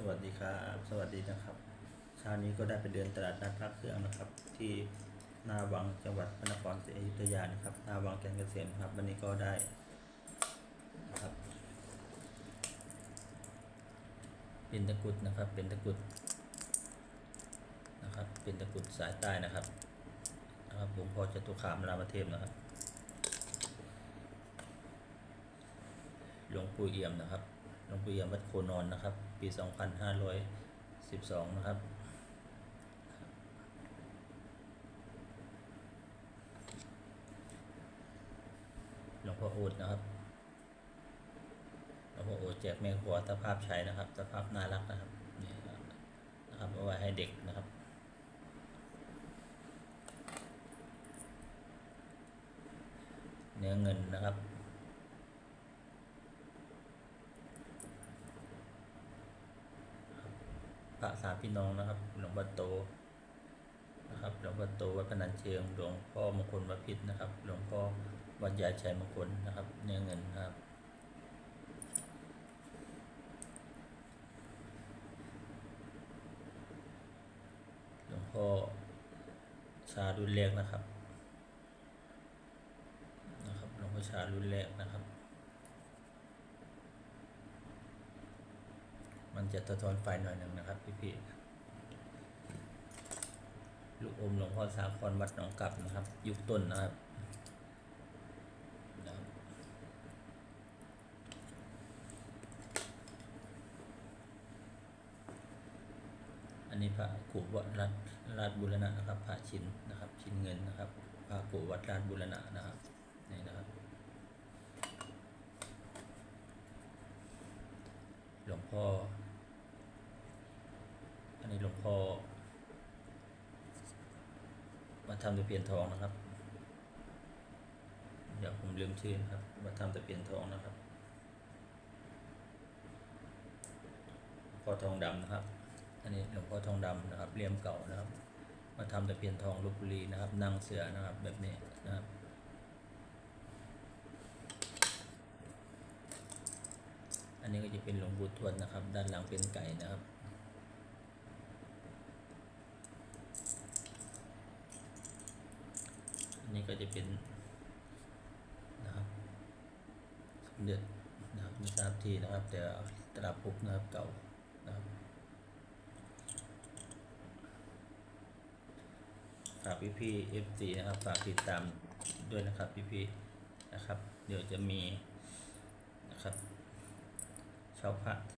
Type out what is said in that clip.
สวัสดีครับ สวัสดีนะครับ เช้านี้ก็ได้ไปเดินตลาดนัดพระเครื่องนะครับ ที่หน้าวังจังหวัดพระนครศรีอยุธยานะครับหน้าวังแกนเกษมครับ วันนี้ก็ได้นะครับ เป็นตะกุดนะครับ เป็นตะกุดนะครับ เป็นตะกุดสายใต้นะครับนะครับหลวงพ่อจตุคามรามเทพนะครับหลวงปู่เอี่ยมนะครับ หลวงปู่เอี่ยมวัดโคนอนนะครับ ปี 2512 นะครับ หลวงพ่อโอดนะครับ หลวงพ่อโอดแจกแม่ครัวสภาพใช้นะครับสภาพน่ารักนะครับนี่นะครับเอาไว้ให้เด็กนะครับเนื้อเงินนะครับ ระสามพี่น้องนะครับ หลวงพ่อโตนะครับ หลวงพ่อโตวัดพนัญเชียงหลวงพ่อมงคลวัดพิษนะครับ หลวงพ่อวัดยาชัยมงคลนะครับ เนื้อเงินครับหลวงพ่อชารุ่นแรกนะครับ นะครับ หลวงพ่อชารุ่นแรกนะครับ มันจะสะท้อนไฟหน่อยหนึ่งนะครับพี่พี่ๆลูกอมหลวงพ่อสาครวัดหนองกลับนะครับ ยุคต้นนะครับอันนี้พระกุวัดราชราชบุรณะนะครับพระชินนะครับ ชินเงินนะครับพระกุวัดราชบุรณะนะครับนี่นะครับหลวงพ่อ อันนี้หลวงพ่อมาทำตะเพียนทองนะครับ เดี๋ยวผมลืมชื่อนะครับมาทำตะเพียนทองนะครับพ่อทองดำนะครับ อันนี้หลวงพ่อทองดำนะครับเลี่ยมเก่านะครับ มาทำตะเพียนทองลบบุรีนะครับนั่งเสือนะครับแบบนี้นะครับอันนี้ก็จะเป็นหลวงปู่ทวดนะครับ ด้านหลังเป็นไก่นะครับ อันนี้ก็จะเป็นนะครับสมเด็จนะครับไม่ทราบที่นะครับ แต่ตราภุกนะครับเก่านะครับฝากพี่พี่เอฟซีนะครับฝากติดตามด้วยนะครับพี่พี่นะครับ เดี๋ยวจะมีนะครับชาวพระ